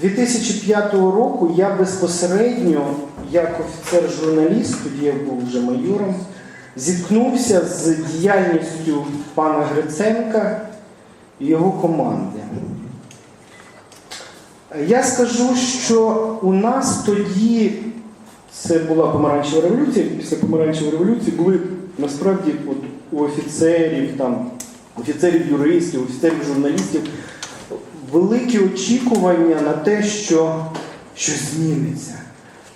2005 року я безпосередньо, як офіцер-журналіст, тоді я був вже майором, зіткнувся з діяльністю пана Гриценка і його команди. Я скажу, що у нас тоді, це була помаранчева революція, після помаранчевої революції були насправді от, у офіцерів, там, офіцерів-юристів, офіцерів-журналістів великі очікування на те, що щось зміниться.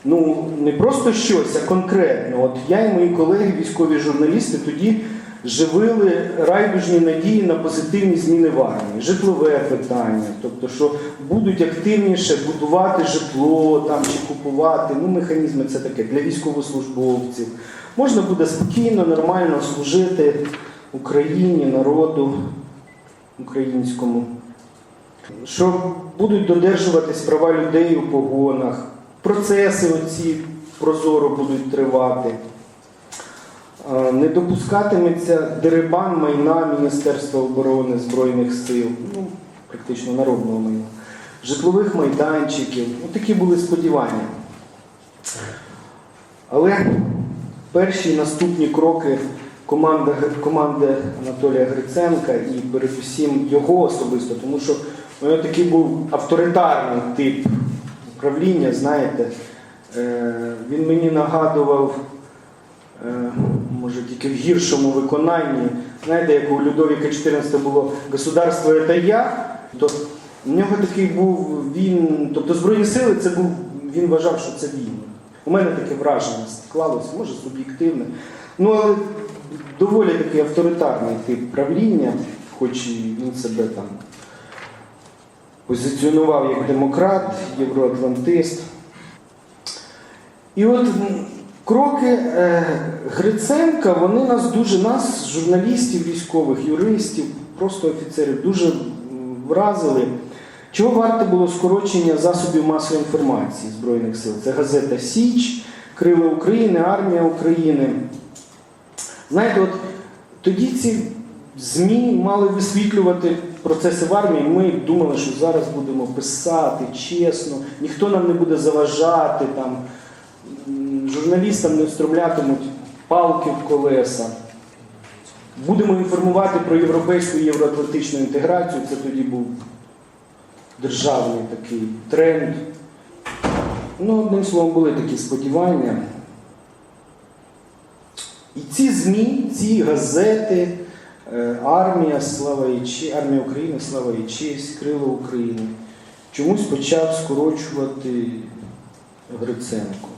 Ну, не просто щось, а конкретно. От я і мої колеги, військові журналісти, тоді живили райдужні надії на позитивні зміни в армії, житлове питання, тобто, що будуть активніше будувати житло там чи купувати. Ну, механізми це таке для військовослужбовців. Можна буде спокійно, нормально служити Україні, народу українському. Що будуть додержуватись права людей у погонах, процеси оці прозоро будуть тривати. Не допускатиметься дерибан майна Міністерства оборони Збройних сил, ну, практично народного майна, житлових майданчиків. Ну, такі були сподівання. Але перші наступні кроки команди, команди Анатолія Гриценка і передусім його особисто, тому що у нього такий був авторитарний тип управління, знаєте, Е, він мені нагадував е, може тільки в гіршому виконанні. Знаєте, як у Людовіка XIV було государство це я, то в нього такий був він, тобто Збройні сили це був, він вважав, що це він. У мене таке враження склалося, може суб'єктивне. Ну, але доволі такий авторитарний тип правління, хоч і він себе там позиціонував як демократ, євроатлантист. І от кроки е, Гриценка, вони нас дуже, нас, журналістів, військових, юристів, просто офіцерів, дуже вразили. Чого варте було скорочення засобів масової інформації Збройних сил? Це газета Січ, Крила України, Армія України. Знаєте, от тоді ці ЗМІ мали висвітлювати процеси в армії. Ми думали, що зараз будемо писати чесно, ніхто нам не буде заважати, там, журналістам не встромлятимуть палки в колеса. Будемо інформувати про європейську і євроатлантичну інтеграцію. Це тоді був державний такий тренд. Ну, одним словом, були такі сподівання. І ці ЗМІ, ці газети, армія, слава і честь, армія України, слава і честь, крила України, чомусь почав скорочувати Гриценко.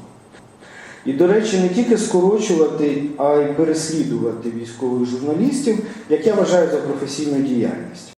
І, до речі, не тільки скорочувати, а й переслідувати військових журналістів, як я вважаю за професійну діяльність.